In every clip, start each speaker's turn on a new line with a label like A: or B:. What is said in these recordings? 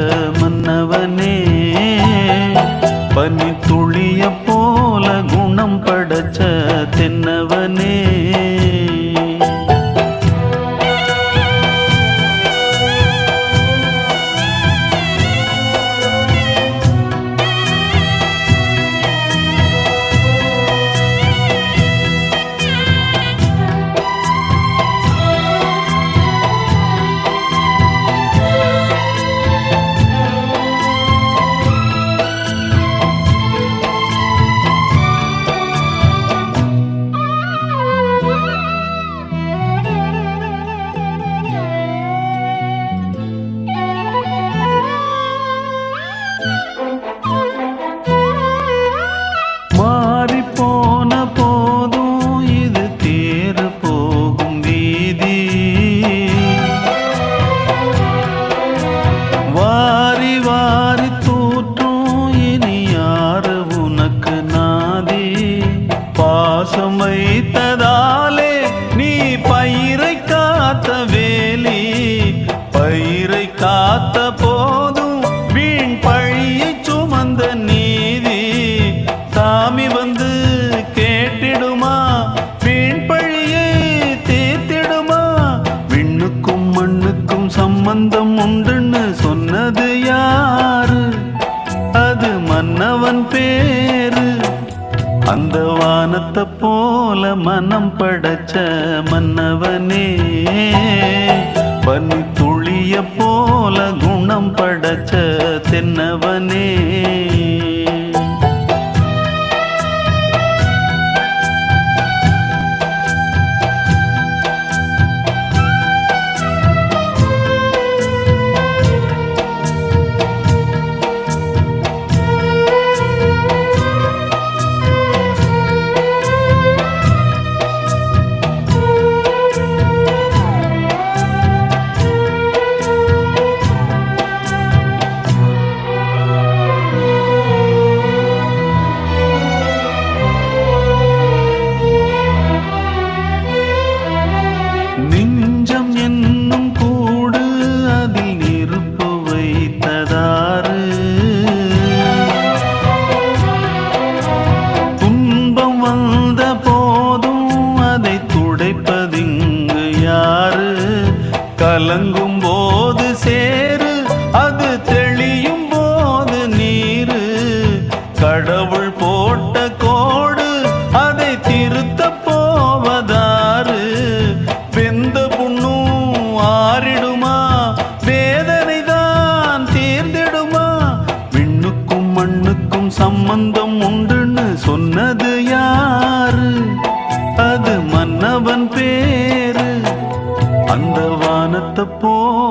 A: படைச்ச சம்பந்தம் உண்டுன்னு சொன்னது யாரு? அது மன்னவன் பேரு. அந்த வானத்தை போல மனம் படைச்ச மன்னவனே. பனி கலங்கும் போது சேரு அது தெளியும் போது நீரு. கடவுள் போட்ட கோடு அதை திருத்த போவதாறு. வெந்த புண்ணும் ஆறிடுமா? வேதனை தான் தீர்ந்திடுமா? விண்ணுக்கும் மண்ணுக்கும் சம்பந்தம் உண்டுன்னு சொன்னது யாரு? அது மன்னவன் பேர்.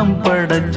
A: பேரு படைச்ச